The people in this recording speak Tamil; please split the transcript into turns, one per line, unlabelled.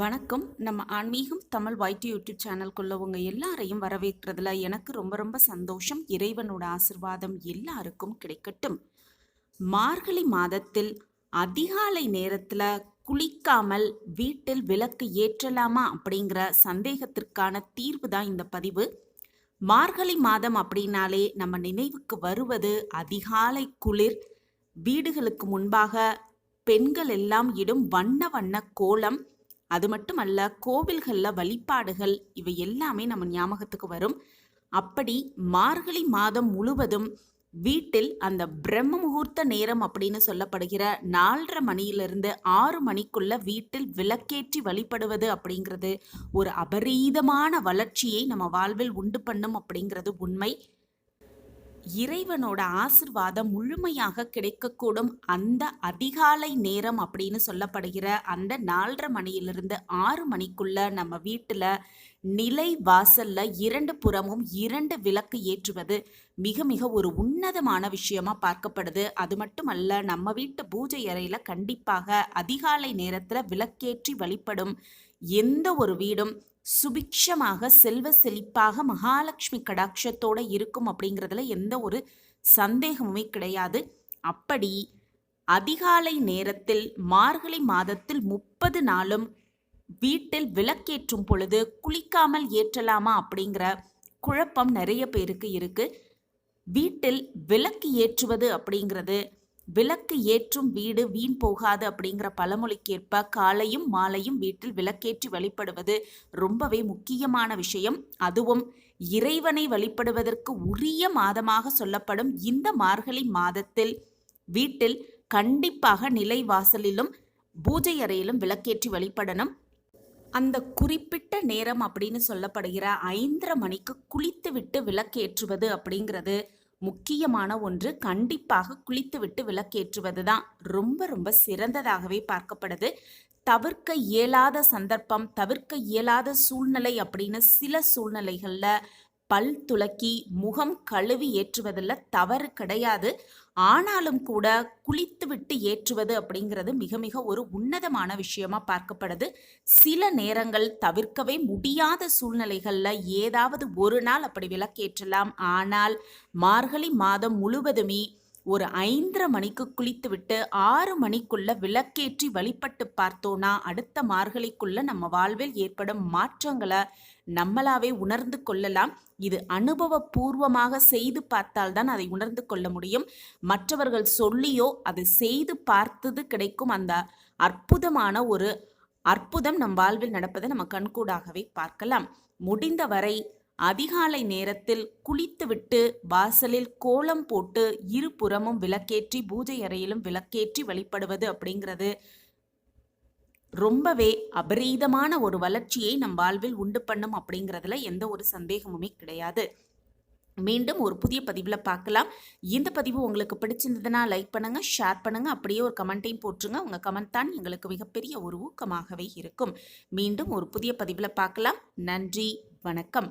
வணக்கம். நம்ம ஆன்மீகம் தமிழ் வைட்டி யூடியூப் சேனல்குள்ள உங்க எல்லாரையும் வரவேற்கிறதுல எனக்கு ரொம்ப ரொம்ப சந்தோஷம். இறைவனோட ஆசிர்வாதம் எல்லாருக்கும் கிடைக்கட்டும். மார்கழி மாதத்தில் அதிகாலை நேரத்துல குளிக்காமல் வீட்டில் விளக்கு ஏற்றலாமா அப்படிங்கிற சந்தேகத்திற்கான தீர்வு தான் இந்த பதிவு. மார்கழி மாதம் அப்படின்னாலே நம்ம நினைவுக்கு வருவது அதிகாலை குளிர். வீடுகளுக்கு முன்பாக பெண்கள் எல்லாம் இடும் வண்ண வண்ண கோலம். அது மட்டும் அல்ல கோவில்களில் வழிபாடுகள் இவை எல்லாமே நம்ம ஞாபகத்துக்கு வரும். அப்படி மார்கழி மாதம் முழுவதும் வீட்டில் அந்த பிரம்ம முகூர்த்த நேரம் அப்படின்னு சொல்லப்படுகிற நாலரை மணியிலிருந்து ஆறு மணிக்குள்ள வீட்டில் விளக்கேற்றி வழிபடுவது அப்படிங்கிறது ஒரு அபரீதமான வளர்ச்சியை நம்ம வாழ்வில் உண்டு பண்ணும் அப்படிங்கிறது உண்மை. இறைவனோட ஆசிர்வாதம் முழுமையாக கிடைக்கக்கூடும் அந்த அதிகாலை நேரம் அப்படின்னு சொல்லப்படுகிற அந்த நாலரை மணியிலிருந்து ஆறு மணிக்குள்ள நம்ம வீட்டில் நிலை வாசல்ல இரண்டு புறமும் இரண்டு விளக்கு ஏற்றுவது மிக மிக ஒரு உன்னதமான விஷயமா பார்க்கப்படுது. அது மட்டுமல்ல நம்ம வீட்டு பூஜை அறையில கண்டிப்பாக அதிகாலை நேரத்துல விளக்கேற்றி வழிபடும் எந்த ஒரு வீடும் சுபிக்ஷமாக செல்வ செழிப்பாக மகாலட்சுமி கடாட்சத்தோடு இருக்கும் அப்படிங்கிறதுல எந்த ஒரு சந்தேகமுமே கிடையாது. அப்படி அதிகாலை நேரத்தில் மார்கழி மாதத்தில் முப்பது நாளும் வீட்டில் விளக்கேற்றும் பொழுது குளிக்காமல் ஏற்றலாமா அப்படிங்கிற குழப்பம் நிறைய பேருக்கு இருக்குது வீட்டில் விளக்கு ஏற்றுவது அப்படிங்கிறது விளக்கு ஏற்றும் வீடு வீண் போகாது அப்படிங்கிற பழமொழிக்கேற்ப காலையும் மாலையும் வீட்டில் விளக்கேற்றி வழிபடுவது ரொம்பவே முக்கியமான விஷயம். அதுவும் இறைவனை வழிபடுவதற்கு உரிய மாதமாக சொல்லப்படும் இந்த மார்கழி மாதத்தில் வீட்டில் கண்டிப்பாக நிலை வாசலிலும் பூஜை அறையிலும் விளக்கேற்றி வழிபடணும். அந்த குறிப்பிட்ட நேரம் அப்படின்னு சொல்லப்படுகிற ஐந்தரை மணிக்கு குளித்துவிட்டு விளக்கேற்றுவது அப்படிங்கிறது முக்கியமான ஒன்று கண்டிப்பாக குளித்துவிட்டு விளக்கேற்றுவது தான் ரொம்ப ரொம்ப சிறந்ததாகவே பார்க்கப்படுது. தவிர்க்க இயலாத சந்தர்ப்பம் தவிர்க்க இயலாத சூழ்நிலை அப்படின்னு சில சூழ்நிலைகளில் பல் துலக்கி முகம் கழுவி ஏற்றுவதில் தவறு கிடையாது. ஆனாலும் கூட குளித்து விட்டு ஏற்றுவது அப்படிங்கிறது மிக மிக ஒரு உன்னதமான விஷயமா பார்க்கப்படுது. சில நேரங்கள் தவிர்க்கவே முடியாத சூழ்நிலைகளில் ஏதாவது ஒரு நாள் அப்படி விளக்கேற்றலாம். ஆனால் மார்கழி மாதம் முழுவதுமே ஒரு ஐந்தரை மணிக்கு குளித்துவிட்டு ஆறு மணிக்குள்ள விளக்கேற்றி வழிபட்டு பார்த்தோன்னா அடுத்த மார்கழிக்குள்ள நம்ம வாழ்வில் ஏற்படும் மாற்றங்களை நம்மளாவே உணர்ந்து கொள்ளலாம். இது அனுபவபூர்வமாக செய்து பார்த்தால்தான் அதை உணர்ந்து கொள்ள முடியும். மற்றவர்கள் சொல்லியோ அதை செய்து பார்த்தது கிடைக்கும். அந்த அற்புதமான ஒரு அற்புதம் நம் வாழ்வில் நடப்பதை நம்ம கண்கூடாகவே பார்க்கலாம். முடிந்தவரை அதிகாலை நேரத்தில் குளித்துவிட்டு வாசலில் கோலம் போட்டு இருபுறமும் விளக்கேற்றி பூஜை அறையிலும் விளக்கேற்றி வழிபடுவது அப்படிங்கிறது ரொம்பவே அபரீதமான ஒரு வளர்ச்சியை நம் வாழ்வில் உண்டு பண்ணும் அப்படிங்கிறதுல எந்த ஒரு சந்தேகமுமே கிடையாது. மீண்டும் ஒரு புதிய பதிவில் பார்க்கலாம். இந்த பதிவு உங்களுக்கு பிடிச்சிருந்ததுன்னா லைக் பண்ணுங்கள் ஷேர் பண்ணுங்கள் அப்படியே ஒரு கமெண்ட்டையும் போட்டுருங்க உங்கள் கமெண்ட் தான் எங்களுக்கு மிகப்பெரிய ஒரு ஊக்கமாகவே இருக்கும். மீண்டும் ஒரு புதிய பதிவில் பார்க்கலாம். நன்றி வணக்கம்.